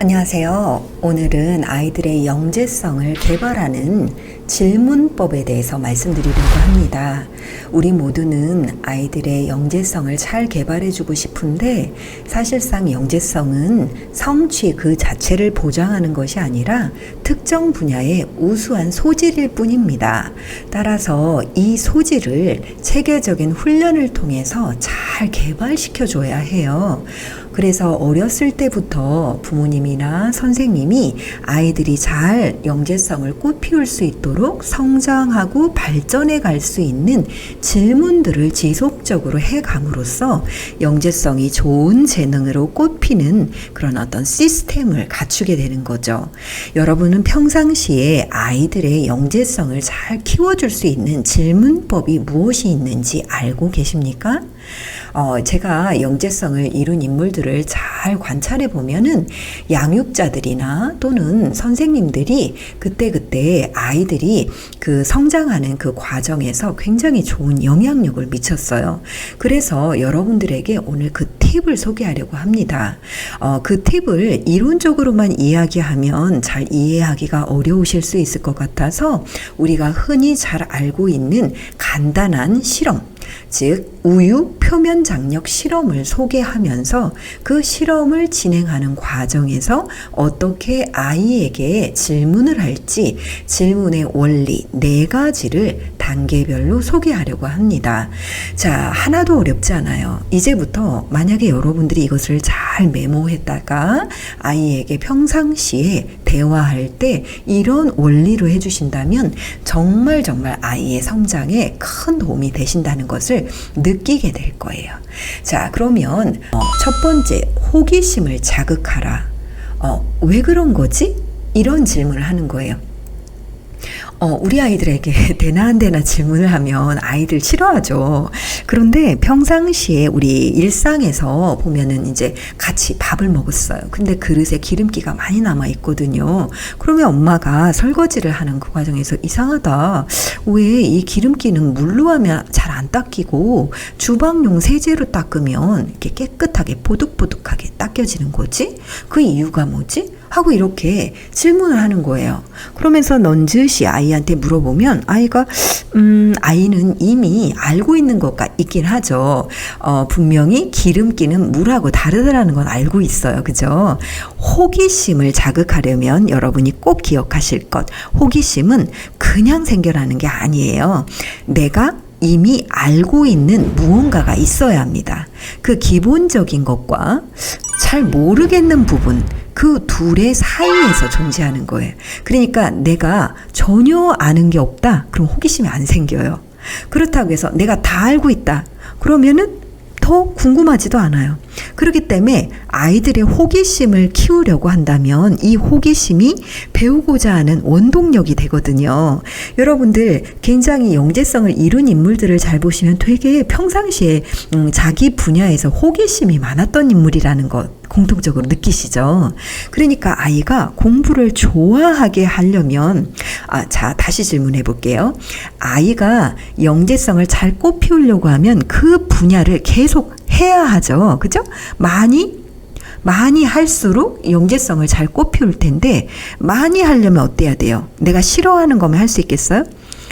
안녕하세요. 오늘은 아이들의 영재성을 개발하는 질문법에 대해서 말씀드리려고 합니다. 우리 모두는 아이들의 영재성을 잘 개발해주고 싶은데 사실상 영재성은 성취 그 자체를 보장하는 것이 아니라 특정 분야의 우수한 소질일 뿐입니다. 따라서 이 소질을 체계적인 훈련을 통해서 잘 개발시켜줘야 해요. 그래서 어렸을 때부터 부모님이나 선생님이 아이들이 잘 영재성을 꽃피울 수 있도록 성장하고 발전해 갈 수 있는 질문들을 지속적으로 해 감으로써 영재성이 좋은 재능으로 꽃피는 그런 어떤 시스템을 갖추게 되는 거죠. 여러분은 평상시에 아이들의 영재성을 잘 키워줄 수 있는 질문법이 무엇이 있는지 알고 계십니까? 어, 제가 영재성을 이룬 인물들을 잘 관찰해 보면은 양육자들이나 또는 선생님들이 그때그때 아이들이 그 성장하는 그 과정에서 굉장히 좋은 영향력을 미쳤어요. 그래서 여러분들에게 오늘 그 팁을 소개하려고 합니다. 어, 그 팁을 이론적으로만 이야기하면 잘 이해하기가 어려우실 수 있을 것 같아서 우리가 흔히 잘 알고 있는 간단한 실험, 즉 우유 표면 장력 실험을 소개하면서 그 실험을 진행하는 과정에서 어떻게 아이에게 질문을 할지 질문의 원리 네 가지를 단계별로 소개하려고 합니다. 자, 하나도 어렵지 않아요. 이제부터 만약에 여러분들이 이것을 잘 메모했다가 아이에게 평상시에 대화할 때 이런 원리로 해주신다면 정말 정말 아이의 성장에 큰 도움이 되신다는 것을 느끼게 될 거예요. 자, 그러면 어, 첫 번째 호기심을 자극하라. 어, 왜 그런 거지? 이런 질문을 하는 거예요. 어, 우리 아이들에게 대나한대나 질문을 하면 아이들 싫어하죠. 그런데 평상시에 우리 일상에서 보면은 이제 같이 밥을 먹었어요. 근데 그릇에 기름기가 많이 남아 있거든요. 그러면 엄마가 설거지를 하는 그 과정에서 이상하다. 왜 이 기름기는 물로 하면 잘 안 닦이고 주방용 세제로 닦으면 이렇게 깨끗하게 보득보득하게 닦여지는 거지? 그 이유가 뭐지? 하고 이렇게 질문을 하는 거예요. 그러면서 넌즉시 아이한테 물어보면 아이가 음 아이는 이미 알고 있는 것과 있긴 하죠. 어 분명히 기름기는 물하고 다르다라는 건 알고 있어요. 그죠? 호기심을 자극하려면 여러분이 꼭 기억하실 것. 호기심은 그냥 생겨나는 게 아니에요. 내가 이미 알고 있는 무언가가 있어야 합니다. 그 기본적인 것과 잘 모르겠는 부분, 그 둘의 사이에서 존재하는 거예요. 그러니까 내가 전혀 아는 게 없다. 그럼 호기심이 안 생겨요. 그렇다고 해서 내가 다 알고 있다. 그러면은 더 궁금하지도 않아요. 그렇기 때문에 아이들의 호기심을 키우려고 한다면 이 호기심이 배우고자 하는 원동력이 되거든요. 여러분들 굉장히 영재성을 이룬 인물들을 잘 보시면 되게 평상시에 음, 자기 분야에서 호기심이 많았던 인물이라는 것 공통적으로 느끼시죠? 그러니까 아이가 공부를 좋아하게 하려면, 아, 자, 다시 질문해 볼게요. 아이가 영재성을 잘 꽃피우려고 하면 그 분야를 계속 해야 하죠. 그죠? 많이 많이 할수록 영재성을 잘 꽃피울 텐데 많이 하려면 어때야 돼요? 내가 싫어하는 거면 할 수 있겠어요?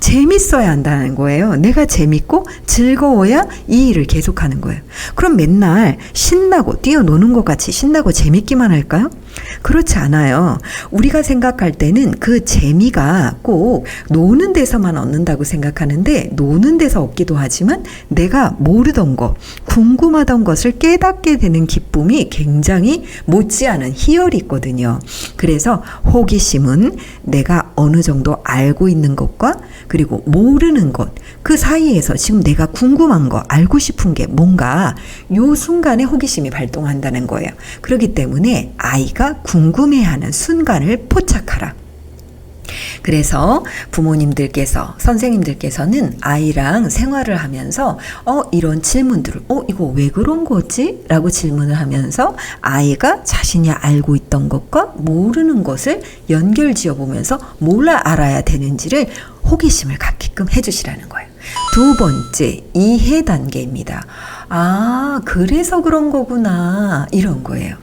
재밌어야 한다는 거예요. 내가 재밌고 즐거워야 이 일을 계속하는 거예요. 그럼 맨날 신나고 뛰어노는 것 같이 신나고 재밌기만 할까요? 그렇지 않아요. 우리가 생각할 때는 그 재미가 꼭 노는 데서만 얻는다고 생각하는데 노는 데서 얻기도 하지만 내가 모르던 것, 궁금하던 것을 깨닫게 되는 기쁨이 굉장히 못지않은 희열이 있거든요. 그래서 호기심은 내가 어느 정도 알고 있는 것과 그리고 모르는 것, 그 사이에서 지금 내가 궁금한 거, 알고 싶은 게 뭔가 요 순간에 호기심이 발동한다는 거예요. 그렇기 때문에 아이가 궁금해하는 순간을 포착하라. 그래서 부모님들께서 선생님들께서는 아이랑 생활을 하면서 어 이런 질문들을 어 이거 왜 그런 거지? 라고 질문을 하면서 아이가 자신이 알고 있던 것과 모르는 것을 연결지어 보면서 뭘 알아야 되는지를 호기심을 갖게끔 해주시라는 거예요. 두 번째, 이해 단계입니다. 아, 그래서 그런 거구나. 이런 거예요.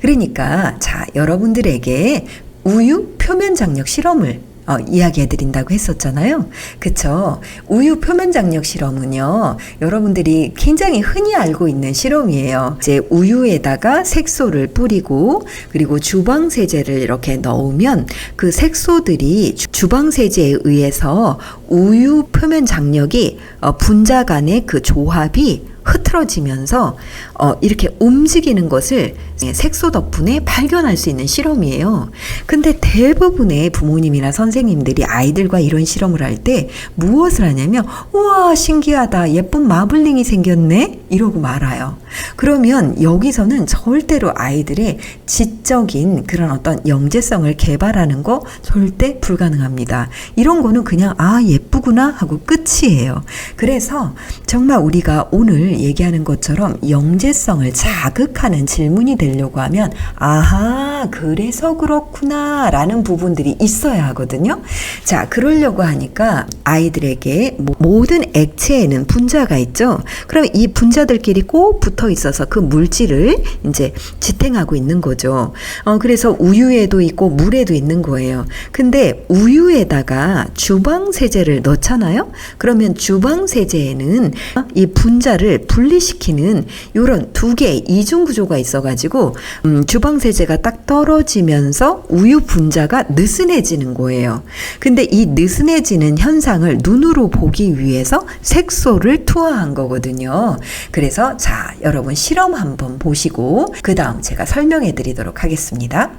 그러니까, 자, 여러분들에게 우유 표면 장력 실험을 어, 이야기해 드린다고 했었잖아요. 그쵸? 우유 표면 장력 실험은요, 여러분들이 굉장히 흔히 알고 있는 실험이에요. 이제 우유에다가 색소를 뿌리고, 그리고 주방세제를 이렇게 넣으면 그 색소들이 주- 주방세제에 의해서 우유 표면 장력이 어, 분자 간의 그 조합이 흐트러지면서 어, 이렇게 움직이는 것을 색소 덕분에 발견할 수 있는 실험이에요. 근데 대부분의 부모님이나 선생님들이 아이들과 이런 실험을 할 때 무엇을 하냐면 우와 신기하다 예쁜 마블링이 생겼네 이러고 말아요. 그러면 여기서는 절대로 아이들의 지적인 그런 어떤 영재성을 개발하는 거 절대 불가능합니다. 이런 거는 그냥 아 예쁘구나 하고 끝이에요. 그래서 정말 우리가 오늘 얘기하는 것처럼 영재 성을 자극하는 질문이 되려고 하면 아하 그래서 그렇구나 라는 부분들이 있어야 하거든요. 자 그러려고 하니까 아이들에게 모- 모든 액체에는 분자가 있죠. 그럼 이 분자들끼리 꼭 붙어 있어서 그 물질을 이제 지탱하고 있는 거죠. 어, 그래서 우유에도 있고 물에도 있는 거예요. 근데 우유에다가 주방 세제를 넣잖아요. 그러면 주방 세제에는 이 분자를 분리시키는 요런 두 개의 이중 구조가 있어가지고 음, 주방 세제가 딱 떨어지면서 우유 분자가 느슨해지는 거예요. 근데 이 느슨해지는 현상을 눈으로 보기 위해서 색소를 투하한 거거든요. 그래서 자, 여러분 실험 한번 보시고 그 다음 제가 설명해 드리도록 하겠습니다.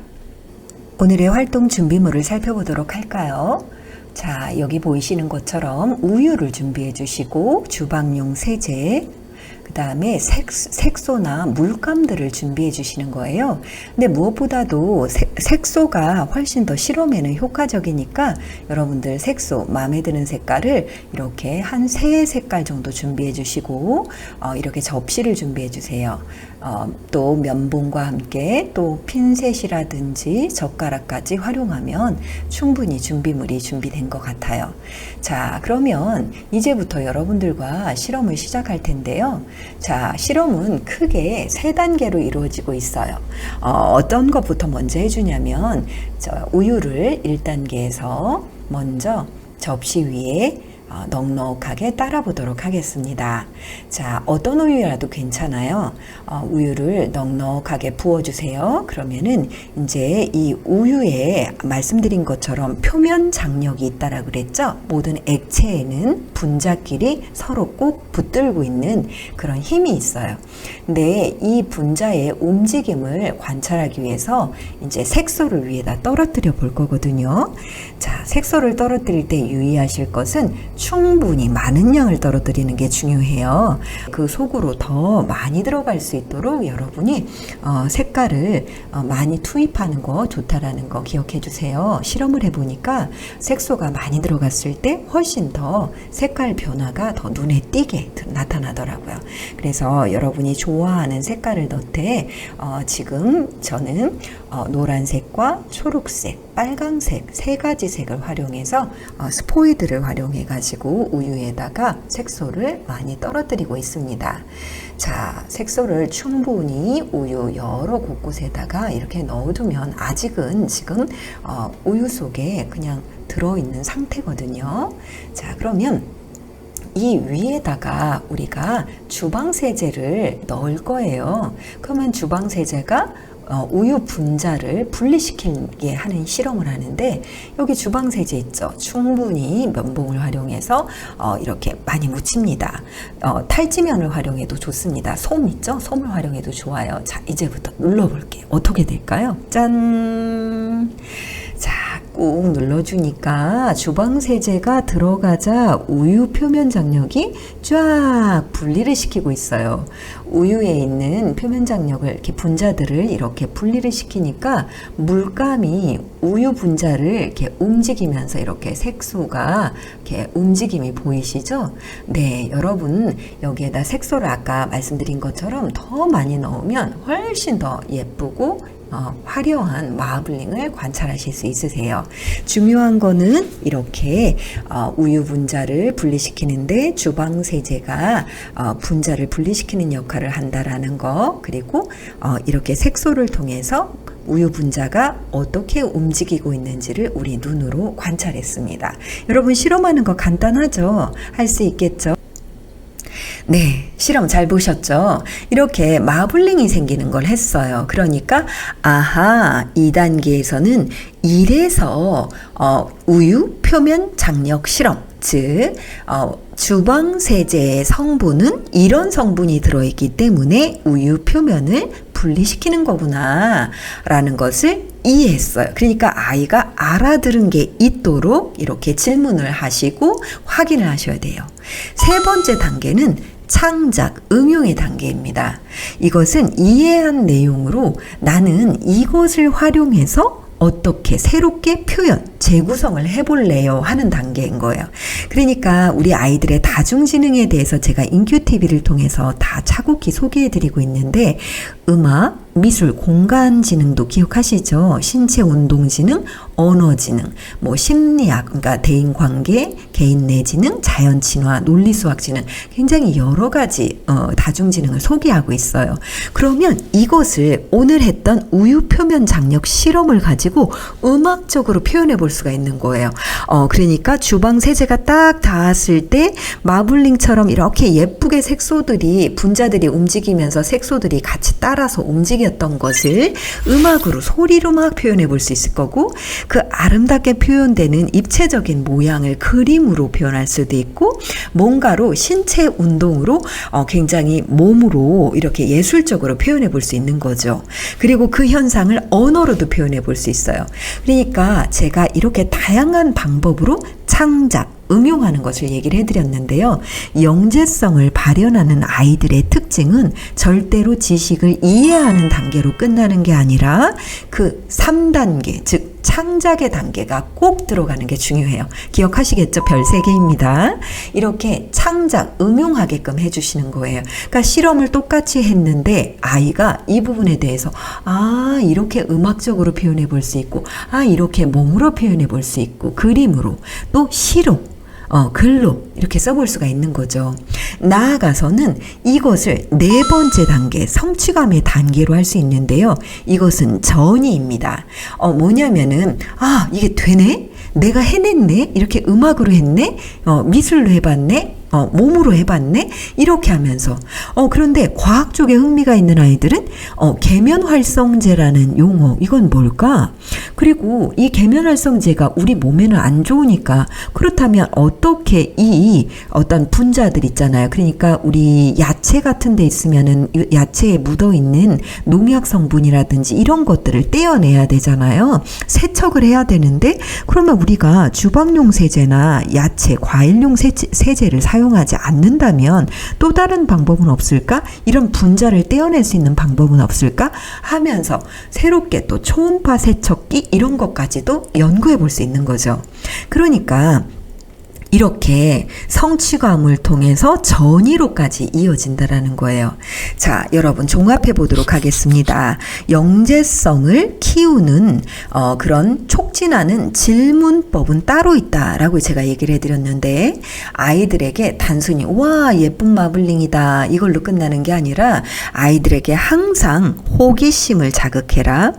오늘의 활동 준비물을 살펴보도록 할까요? 자, 여기 보이시는 것처럼 우유를 준비해 주시고 주방용 세제, 그 다음에 색, 색소나 물감들을 준비해 주시는 거예요. 근데 무엇보다도 색, 색소가 훨씬 더 실험에는 효과적이니까 여러분들 색소, 마음에 드는 색깔을 이렇게 한 세 색깔 정도 준비해 주시고, 어, 이렇게 접시를 준비해 주세요. 어, 또 면봉과 함께 또 핀셋이라든지 젓가락까지 활용하면 충분히 준비물이 준비된 것 같아요. 자, 그러면 이제부터 여러분들과 실험을 시작할 텐데요. 자, 실험은 크게 세 단계로 이루어지고 있어요. 어, 떤 것부터 먼저 해주냐면, 저 우유를 1단계에서 먼저 접시 위에 어, 넉넉하게 따라 보도록 하겠습니다. 자, 어떤 우유라도 괜찮아요. 어, 우유를 넉넉하게 부어주세요. 그러면은 이제 이 우유에 말씀드린 것처럼 표면 장력이 있다라 그랬죠. 모든 액체에는 분자끼리 서로 꼭 붙들고 있는 그런 힘이 있어요. 근데 이 분자의 움직임을 관찰하기 위해서 이제 색소를 위에다 떨어뜨려 볼 거거든요. 자, 색소를 떨어뜨릴 때 유의하실 것은 충분히 많은 양을 떨어뜨리는 게 중요해요. 그 속으로 더 많이 들어갈 수 있도록 여러분이 어, 색깔을 어, 많이 투입하는 거 좋다라는 거 기억해 주세요. 실험을 해보니까 색소가 많이 들어갔을 때 훨씬 더 색깔 변화가 더 눈에 띄게 나타나더라고요. 그래서 여러분이 좋아하는 색깔을 넣되 어, 지금 저는 어, 노란색과 초록색, 빨강색 세 가지 색을 활용해서 어, 스포이드를 활용해 가지고 우유에다가 색소를 많이 떨어뜨리고 있습니다. 자, 색소를 충분히 우유 여러 곳곳에다가 이렇게 넣어두면 아직은 지금 어, 우유 속에 그냥 들어있는 상태거든요. 자, 그러면 이 위에다가 우리가 주방세제를 넣을 거예요. 그러면 주방세제가 어, 우유 분자를 분리시키게 하는 실험을 하는데 여기 주방 세제 있죠. 충분히 면봉을 활용해서 어, 이렇게 많이 묻힙니다. 어, 탈지면을 활용해도 좋습니다. 솜 있죠? 솜을 활용해도 좋아요. 자, 이제부터 눌러볼게요. 어떻게 될까요? 짠! 자, 꾹 눌러주니까 주방 세제가 들어가자 우유 표면 장력이 쫙 분리를 시키고 있어요. 우유에 있는 표면 장력을 이렇게 분자들을 이렇게 분리를 시키니까 물감이 우유 분자를 이렇게 움직이면서 이렇게 색소가 이렇게 움직임이 보이시죠? 네, 여러분 여기에다 색소를 아까 말씀드린 것처럼 더 많이 넣으면 훨씬 더 예쁘고 어, 화려한 마블링을 관찰하실 수 있으세요. 중요한 거는 이렇게 어, 우유 분자를 분리시키는데 주방 세제가 어, 분자를 분리시키는 역할 을 한다라는 거 그리고 어, 이렇게 색소를 통해서 우유 분자가 어떻게 움직이고 있는지를 우리 눈으로 관찰했습니다. 여러분 실험하는 거 간단하죠? 할 수 있겠죠? 네, 실험 잘 보셨죠? 이렇게 마블링이 생기는 걸 했어요. 그러니까, 아하, 2단계에서는 1에서 어, 우유 표면 장력 실험, 즉, 어, 주방 세제의 성분은 이런 성분이 들어있기 때문에 우유 표면을 분리시키는 거구나. 라는 것을 이해했어요. 그러니까 아이가 알아들은 게 있도록 이렇게 질문을 하시고 확인을 하셔야 돼요. 세 번째 단계는 창작, 응용의 단계입니다. 이것은 이해한 내용으로 나는 이것을 활용해서 어떻게 새롭게 표현, 재구성을 해볼래요 하는 단계인 거예요. 그러니까 우리 아이들의 다중지능에 대해서 제가 인큐TV를 통해서 다 차곡히 소개해드리고 있는데 음악, 미술, 공간 지능도 기억하시죠? 신체 운동 지능, 언어 지능, 뭐 심리학, 그러니까 대인 관계, 개인 내 지능, 자연 친화, 논리 수학 지능 굉장히 여러 가지 어, 다중 지능을 소개하고 있어요. 그러면 이것을 오늘 했던 우유 표면 장력 실험을 가지고 음악적으로 표현해 볼 수가 있는 거예요. 어, 그러니까 주방 세제가 딱 닿았을 때 마블링처럼 이렇게 예쁘게 색소들이 분자들이 움직이면서 색소들이 같이 따라서 움직였던 것을 음악으로 소리로 막 표현해 볼 수 있을 거고 그 아름답게 표현되는 입체적인 모양을 그림으로 표현할 수도 있고 뭔가로 신체 운동으로 어, 굉장히 몸으로 이렇게 예술적으로 표현해 볼 수 있는 거죠. 그리고 그 현상을 언어로도 표현해 볼 수 있어요. 그러니까 제가 이렇게 다양한 방법으로 창작, 응용하는 것을 얘기를 해드렸는데요. 영재성을 발현하는 아이들의 특징은 절대로 지식을 이해하는 단계로 끝나는 게 아니라 그 3단계, 즉, 창작의 단계가 꼭 들어가는 게 중요해요. 기억하시겠죠? 별 3개입니다. 이렇게 창작, 응용하게끔 해주시는 거예요. 그러니까 실험을 똑같이 했는데 아이가 이 부분에 대해서 아, 이렇게 음악적으로 표현해 볼 수 있고, 아, 이렇게 몸으로 표현해 볼 수 있고, 그림으로, 또 시로, 어, 글로 이렇게 써볼 수가 있는 거죠. 나아가서는 이것을 네 번째 단계, 성취감의 단계로 할 수 있는데요. 이것은 전이입니다. 어, 뭐냐면은, 아, 이게 되네? 내가 해냈네? 이렇게 음악으로 했네? 어, 미술로 해봤네? 어, 몸으로 해봤네? 이렇게 하면서. 어, 그런데 과학 쪽에 흥미가 있는 아이들은, 어, 계면활성제라는 용어, 이건 뭘까? 그리고 이 계면활성제가 우리 몸에는 안 좋으니까, 그렇다면 어떻게 이 어떤 분자들 있잖아요. 그러니까 우리 야채 같은 데 있으면은 이 야채에 묻어 있는 농약 성분이라든지 이런 것들을 떼어내야 되잖아요. 세척을 해야 되는데, 그러면 우리가 주방용 세제나 야채, 과일용 세제, 세제를 사용 하지 않는다면 또 다른 방법은 없을까? 이런 분자를 떼어낼 수 있는 방법은 없을까? 하면서 새롭게 또 초음파 세척기 이런 것까지도 연구해 볼 수 있는 거죠. 그러니까 이렇게 성취감을 통해서 전이로까지 이어진다라는 거예요. 자, 여러분 종합해 보도록 하겠습니다. 영재성을 키우는 어, 그런 촉진하는 질문법은 따로 있다라고 제가 얘기를 해드렸는데 아이들에게 단순히 와 예쁜 마블링이다 이걸로 끝나는 게 아니라 아이들에게 항상 호기심을 자극해라.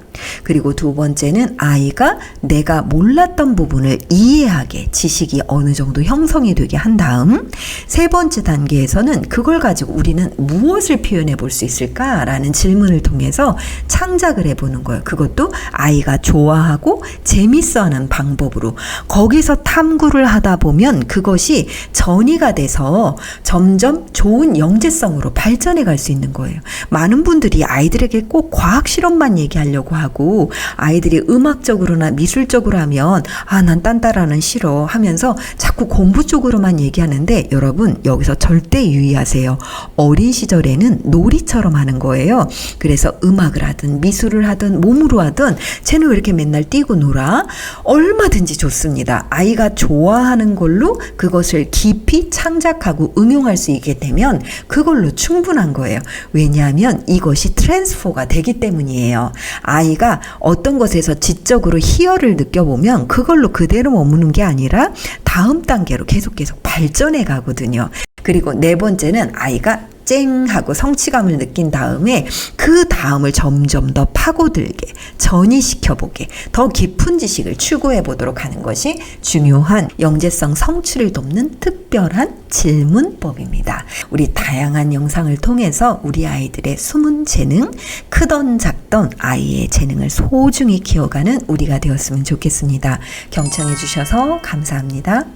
그리고 두 번째는 아이가 내가 몰랐던 부분을 이해하게 지식이 어느 정도 형성이 되게 한 다음 세 번째 단계에서는 그걸 가지고 우리는 무엇을 표현해 볼 수 있을까라는 질문을 통해서 창작을 해보는 거예요. 그것도 아이가 좋아하고 재밌어하는 방법으로 거기서 탐구를 하다 보면 그것이 전이가 돼서 점점 좋은 영재성으로 발전해 갈 수 있는 거예요. 많은 분들이 아이들에게 꼭 과학 실험만 얘기하려고 하고 아이들이 음악적으로나 미술적으로 하면 아 난 딴따라는 싫어 하면서 자꾸 공부 쪽으로만 얘기하는데 여러분 여기서 절대 유의하세요. 어린 시절에는 놀이처럼 하는 거예요. 그래서 음악을 하든 미술을 하든 몸으로 하든 쟤는 왜 이렇게 맨날 뛰고 놀아? 얼마든지 좋습니다. 아이가 좋아하는 걸로 그것을 깊이 창작하고 응용할 수 있게 되면 그걸로 충분한 거예요. 왜냐하면 이것이 트랜스포가 되기 때문이에요. 아이가 어떤 것에서 지적으로 희열을 느껴보면 그걸로 그대로 머무는 게 아니라 다음 단계로 계속 계속 발전해 가거든요. 그리고 네 번째는 아이가 쨍 하고 성취감을 느낀 다음에 그 다음을 점점 더 파고들게 전이시켜 보게 더 깊은 지식을 추구해 보도록 하는 것이 중요한 영재성 성취를 돕는 특별한 질문법입니다. 우리 다양한 영상을 통해서 우리 아이들의 숨은 재능, 크던 작던 아이의 재능을 소중히 키워가는 우리가 되었으면 좋겠습니다. 경청해 주셔서 감사합니다.